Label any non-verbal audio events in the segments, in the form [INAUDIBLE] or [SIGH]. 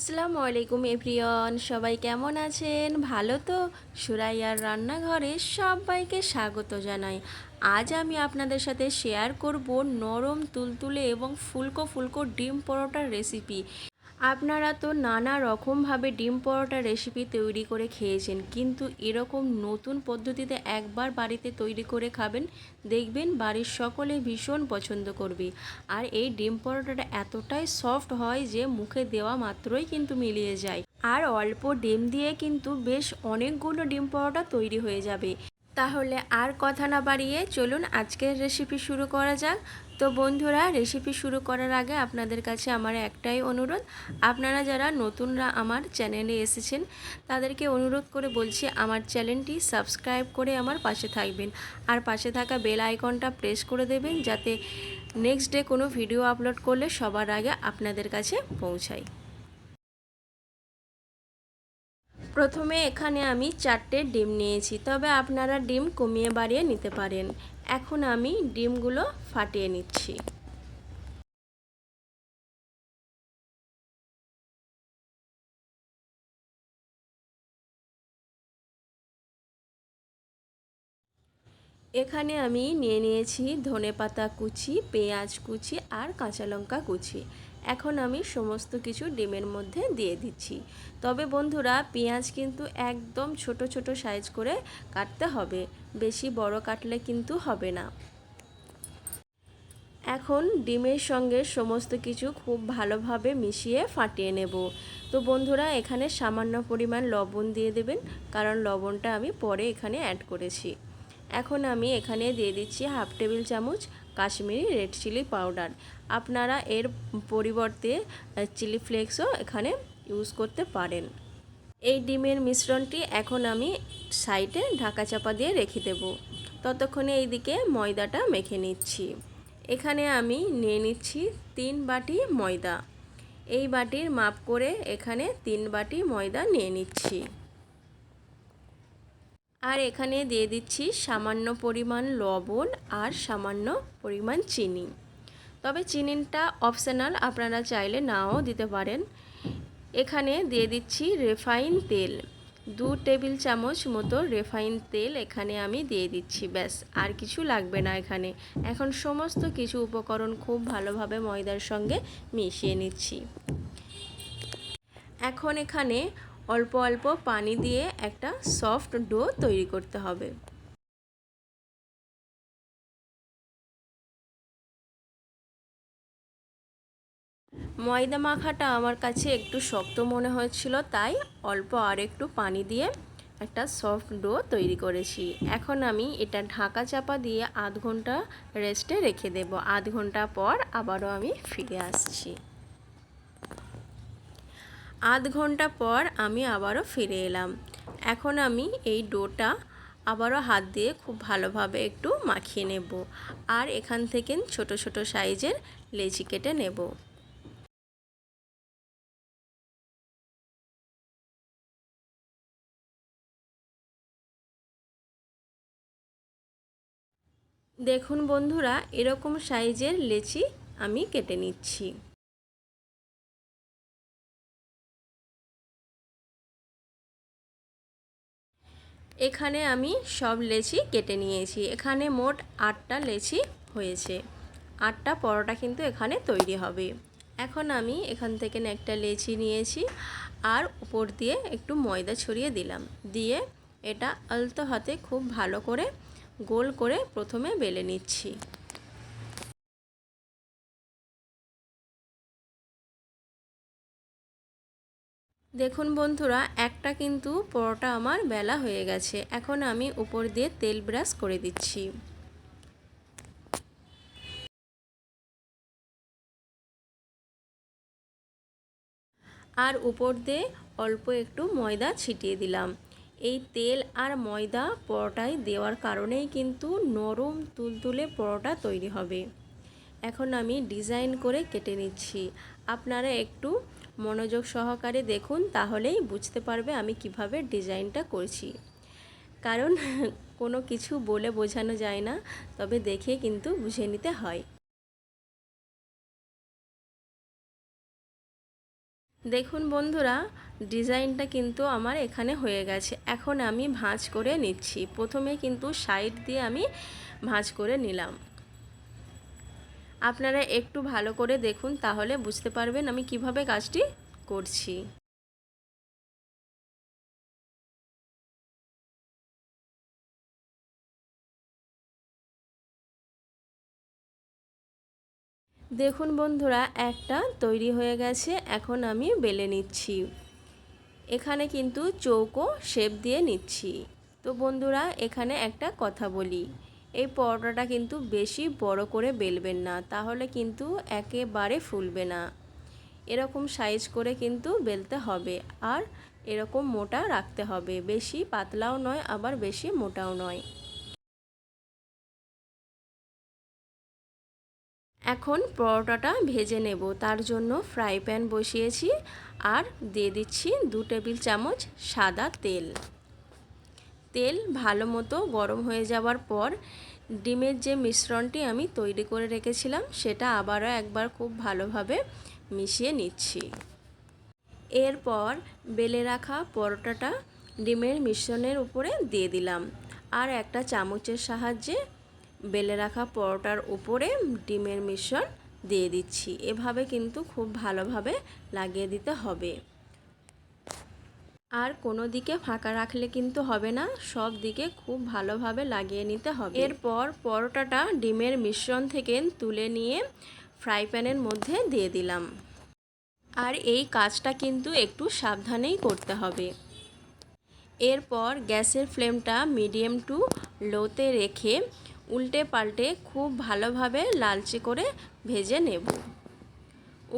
আসসালামু আলাইকুম এভরিয়ন সবাই কেমন আছেন? ভালো তো? সুরাইয়ার রান্নাঘরে সবাইকে স্বাগত জানাই। আজ আমি আপনাদের সাথে শেয়ার করব নরম তুলতুলে এবং ফুলকো ফুলকো ডিম পরোটার রেসিপি আপনারা তো নানা রকমভাবে ডিম পরোটা রেসিপি তৈরি করে খেয়েছেন, কিন্তু এরকম নতুন পদ্ধতিতে একবার বাড়িতে তৈরি করে খাবেন, দেখবেন বাড়ির সকলে ভীষণ পছন্দ করবে। আর এই ডিম পরোটাটা এতটাই সফট হয় যে মুখে দেওয়া মাত্রই কিন্তু মিলিয়ে যায়। আর অল্প ডিম দিয়ে কিন্তু বেশ অনেকগুলো ডিম পরোটা তৈরি হয়ে যাবে। তাহলে আর কথা না বাড়িয়ে চলুন আজকের রেসিপি শুরু করা যাক। তো বন্ধুরা রেসিপি শুরু করার আগে আপনাদের কাছে আমার একটাই অনুরোধ। আপনারা যারা নতুনরা আমার চ্যানেলে এসেছেন, তাদেরকে অনুরোধ করে বলছি আমার চ্যানেলটি সাবস্ক্রাইব করে আমার পাশে থাকবেন। আর পাশে থাকা বেল আইকনটা প্রেস করে দেবেন যাতে নেক্সট ডে কোনো ভিডিও আপলোড করলে সবার আগে আপনাদের কাছে পৌঁছায়। প্রথমে এখানে আমি চারটে ডিম নিয়েছি, তবে আপনারা ডিম কমিয়ে বাড়িয়ে নিতে পারেন। এখন আমি ডিমগুলো ফাটিয়ে নিচ্ছি। এখানে আমি নিয়ে নিয়েছি ধনে পাতা কুচি, পেঁয়াজ কুচি আর কাঁচা লঙ্কা কুচি। এখন আমি সমস্ত কিছু ডিমের মধ্যে দিয়ে দিচ্ছি। তবে বন্ধুরা, পেঁয়াজ কিন্তু একদম ছোট ছোট সাইজ করে কাটতে হবে। বেশি বড় কাটলে কিন্তু হবে না। এখন ডিমের সঙ্গে সমস্ত কিছু খুব ভালোভাবে মিশিয়ে ফাটিয়ে নেব। তো বন্ধুরা, এখানে সামান্য পরিমাণ লবণ দিয়ে দেবেন, কারণ লবণটা আমি পরে এখানে অ্যাড করেছি। এখন আমি এখানে দিয়ে দিচ্ছি হাফ টেবিল চামচ কাশ্মীরি রেড চিলি পাউডার। আপনারা এর পরিবর্তে চিলি ফ্লেক্সও এখানে ইউজ করতে পারেন। এই ডিমের মিশ্রণটি এখন আমি সাইডে ঢাকা চাপা দিয়ে রেখে দেব। ততক্ষণে এইদিকে ময়দাটা মেখে নিচ্ছি। এখানে আমি নিয়ে নিচ্ছি তিন বাটি ময়দা। এই বাটির মাপ করে এখানে তিন বাটি ময়দা নিয়ে নিচ্ছি। আর এখানে দিয়ে দিচ্ছি সামান্য পরিমাণ লবণ আর সামান্য পরিমাণ চিনি। তবে চিনিটা অপশনাল আপনারা চাইলে নাও দিতে পারেন। এখানে দিয়ে দিচ্ছি রেফাইন তেল। দু টেবিল চামচ মতো রেফাইন তেল এখানে আমি দিয়ে দিচ্ছি, ব্যাস, আর কিছু লাগবে না এখানে। এখন সমস্ত কিছু উপকরণ খুব ভালোভাবে ময়দার সঙ্গে মিশিয়ে নিচ্ছি। এখন এখানে অল্প অল্প পানি দিয়ে একটা সফট ডো তৈরি করতে হবে। ময়দা মাখাটা আমার কাছে একটু শক্ত মনে হয়েছিল, তাই অল্প আর একটু পানি দিয়ে একটা সফট ডো তৈরি করেছি। এখন আমি এটা ঢাকা চাপা দিয়ে আধ ঘণ্টা রেস্টে রেখে দেব। আধ ঘণ্টা পর আবারও আমি ফিরে আসছি। আধ ঘণ্টা পর আমি আবারও ফিরে এলাম। এখন আমি এই ডোটা আবারও হাত দিয়ে খুব ভালোভাবে একটু মাখিয়ে নেব আর এখান থেকে ছোট ছোট সাইজের লেচি কেটে নেব। দেখুন বন্ধুরা, এরকম সাইজের লেচি আমি কেটে নিচ্ছি। এখানে আমি সব লেচি কেটে নিয়েছি। এখানে মোট আটটা লেচি হয়েছে। আটটা পরোটা কিন্তু এখানে তৈরি হবে। এখন আমি এখান থেকে একটা লেচি নিয়েছি আর উপর দিয়ে একটু ময়দা ছড়িয়ে দিলাম। দিয়ে এটা আলতো হাতে খুব ভালো করে গোল করে প্রথমে বেলে নিচ্ছি। দেখুন বন্ধুরা, একটা কিন্তু পরোটা আমার বেলা হয়ে গেছে। এখন আমি উপর দিয়ে তেল ব্রাশ করে দিচ্ছি। আর উপর দিয়ে অল্প একটু ময়দা ছিটিয়ে দিলাম। এই তেল আর ময়দা পরোটায় দেওয়ার কারণেই কিন্তু নরম তুলতুলে পরোটা তৈরি হবে। এখন আমি ডিজাইন করে কেটে নিচ্ছি। আপনারা একটু মনোযোগ সহকারে দেখুন, তাহলেই বুঝতে পারবে আমি কীভাবে ডিজাইনটা করছি। কারণ [LAUGHS] কোনো কিছু বলে বোঝানো যায় না, তবে দেখে কিন্তু বুঝে নিতে হয়। দেখুন বন্ধুরা, ডিজাইনটা কিন্তু আমার এখানে হয়ে গেছে। এখন আমি ভাঁজ করে নিচ্ছি। প্রথমে কিন্তু সাইড দিয়ে আমি ভাঁজ করে নিলাম। আপনারা একটু ভালো করে দেখুন, তাহলে বুঝতে পারবেন আমি কীভাবে কাজটি করছি। দেখুন বন্ধুরা, একটা তৈরি হয়ে গেছে, এখন আমি বেলে নিচ্ছি। এখানে কিন্তু চৌকো শেপ দিয়ে নিচ্ছি। তো বন্ধুরা, এখানে একটা কথা বলি। এই পরোটাটা কিন্তু বেশি বড় করে বেলবেন না, তাহলে কিন্তু একেবারে ফুলবে না। এরকম সাইজ করে কিন্তু বেলতে হবে আর এরকম মোটা রাখতে হবে, বেশি পাতলাও নয়, আবার বেশি মোটাও নয়। এখন পরোটাটা ভেজে নেব, তার জন্য ফ্রাই প্যান বসিয়েছি আর দিয়ে দিচ্ছি দু টেবিল চামচ সাদা তেল। তেল ভালো মতো গরম হয়ে যাওয়ার পর ডিমের যে মিশ্রণটি আমি তৈরি করে রেখেছিলাম, সেটা আবারও একবার খুব ভালোভাবে মিশিয়ে নিচ্ছি। এরপর বেলে রাখা পরোটাটা ডিমের মিশ্রণের উপরে দিয়ে দিলাম। আর একটা চামচের সাহায্যে বেলে রাখা পরোটার উপরে ডিমের মিশ্রণ দিয়ে দিচ্ছি। এভাবে কিন্তু খুব ভালোভাবে লাগিয়ে দিতে হবে। আর কোনো দিকে ফাঁকা রাখলে কিন্তু হবে না, সব দিকে খুব ভালোভাবে লাগিয়ে নিতে হবে। এরপর পরোটাটা ডিমের মিশ্রণ থেকে তুলে নিয়ে ফ্রাই প্যানের মধ্যে দিয়ে দিলাম। আর এই কাজটা কিন্তু একটু সাবধানেই করতে হবে। এরপর গ্যাসের ফ্লেমটা মিডিয়াম টু লোতে রেখে উল্টে পাল্টে খুব ভালোভাবে লালচে করে ভেজে নেব।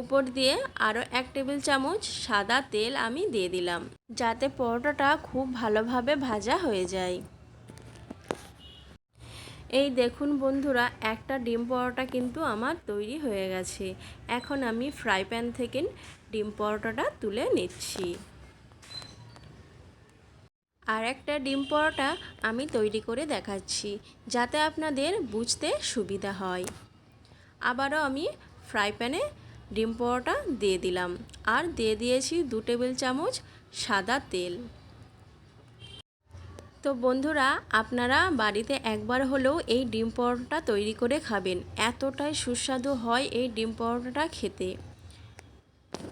উপর দিয়ে আরও এক টেবিল চামচ সাদা তেল আমি দিয়ে দিলাম, যাতে পরোটাটা খুব ভালোভাবে ভাজা হয়ে যায়। এই দেখুন বন্ধুরা, একটা ডিম পরোটা কিন্তু আমার তৈরি হয়ে গেছে। এখন আমি ফ্রাই প্যান থেকে ডিম পরোটাটা তুলে নিচ্ছি। আর একটা ডিম পরোটা আমি তৈরি করে দেখাচ্ছি, যাতে আপনাদের বুঝতে সুবিধা হয়। আবারও আমি ফ্রাই প্যানে ডিম পরোটা দিয়ে দিলাম। আর দিয়ে দিয়েছি দু টেবিল চামচ সাদা তেল। তো বন্ধুরা, আপনারা বাড়িতে একবার হলেও এই ডিম পরোটা তৈরি করে খাবেন। এতটাই সুস্বাদু হয় এই ডিম পরোটাটা খেতে।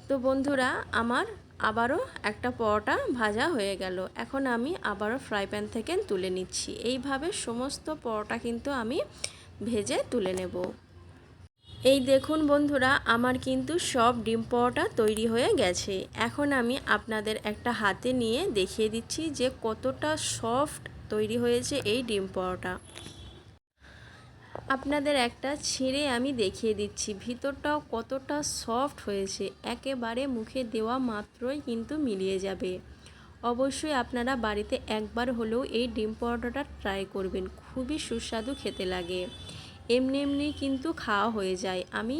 তো বন্ধুরা, আমার আবারও একটা পরোটা ভাজা হয়ে গেল। এখন আমি আবারও ফ্রাই প্যান থেকে তুলে নিচ্ছি। এইভাবে সমস্ত পরোটা কিন্তু আমি ভেজে তুলে নেব। এই দেখুন বন্ধুরা, আমার কিন্তু সব ডিম পরোটা তৈরি হয়ে গেছে। এখন আমি আপনাদের একটা হাতে নিয়ে দেখিয়ে দিচ্ছি যে কতটা সফট তৈরি হয়েছে এই ডিম পরোটা। আপনাদের একটা ছিঁড়ে আমি দেখিয়ে দিচ্ছি, ভিতরটাও কতটা সফট হয়েছে। একেবারে মুখে দেওয়া মাত্রই কিন্তু মিলিয়ে যাবে। অবশ্যই আপনারা বাড়িতে একবার হলেও এই ডিম পরোটাটা ট্রাই করবেন, খুবই সুস্বাদু খেতে লাগে। এমনি এমনি কিন্তু খাওয়া হয়ে যায়। আমি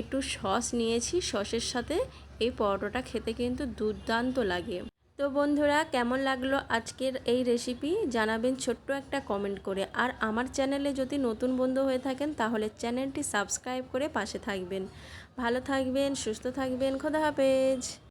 একটু সস নিয়েছি, সসের সাথে এই পরোটাটা খেতে কিন্তু দুর্দান্ত লাগে। তো বন্ধুরা, কেমন লাগল আজকের এই রেসিপি জানাবেন ছোট্ট একটা কমেন্ট করে। আর আমার চ্যানেলে যদি নতুন বন্ধু হয়ে থাকেন, তাহলে চ্যানেলটি সাবস্ক্রাইব করে পাশে থাকবেন। ভালো থাকবেন, সুস্থ থাকবেন, খোদা হাফেজ।